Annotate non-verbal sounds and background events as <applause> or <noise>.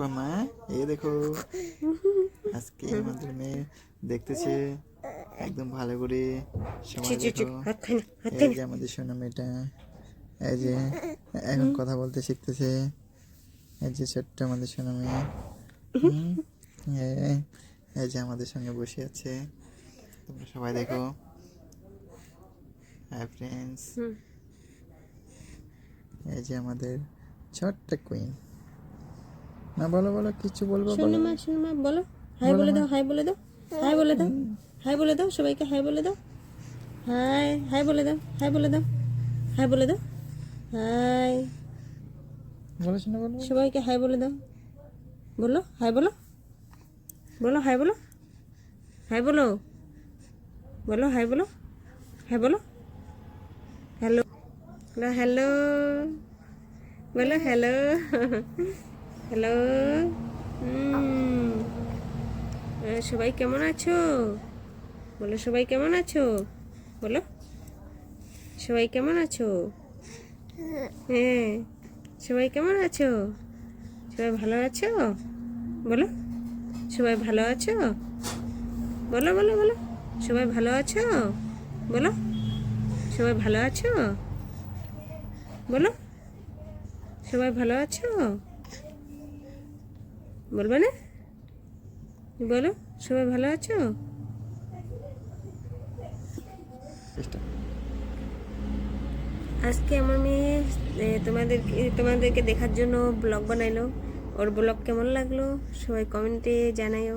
কয় মা এই দেখো। আজকে আমাদের মেয়ে দেখতেছে একদম ভালো করে। সবাই দেখো এই যে আমাদের সোনা মেয়েটা এই যে এখন কথা বলতে শিখতেছে। এই যে ছোট্ট আমাদের সোনা মেয়ে। এই- এই যে আমাদের সঙ্গে বসে আছে। তোমরা সবাই দেখো। হাই ফ্রেন্ডস এই যে আমাদের ছোট্ট কুইন না বলো বলো কিছু বলব শোনো মা শোনো মা বলো। হাই বলে দাও হাই বলে দাও হাই বলে দাও হাই বলে দাও সবাইকে হাই বলে দাও। হাই হাই বলে দাও হাই বলে দাও হাই বলে দাও হাই। বলো শোনা বলো সবাইকে হাই বলে দাও। বলো হাই বলো। বলো হাই বলো। হাই বলো। বলো হাই বলো। হাই বলো। হ্যালো। হ্যালো। বলো হ্যালো। <laughs> হ্যালো সবাই কেমন আছো? বলো, সবাই কেমন আছো? বলো। সবাই কেমন আছো? হ্যাঁ। সবাই কেমন আছো? সবাই ভালো আছো? বলো। সবাই ভালো আছো? বলো বলো বলো। সবাই ভালো আছো? বলো। সবাই ভালো আছো? বলো। সবাই ভালো আছো? বলবে না? বলো, সবাই ভালো আছো? আজকে আমার মেয়ে তোমাদের তোমাদেরকে তোমাদেরকে দেখার জন্য ব্লগ বানাইলো। ওর ব্লগ কেমন লাগল? সবাই কমেন্টে জানাইও।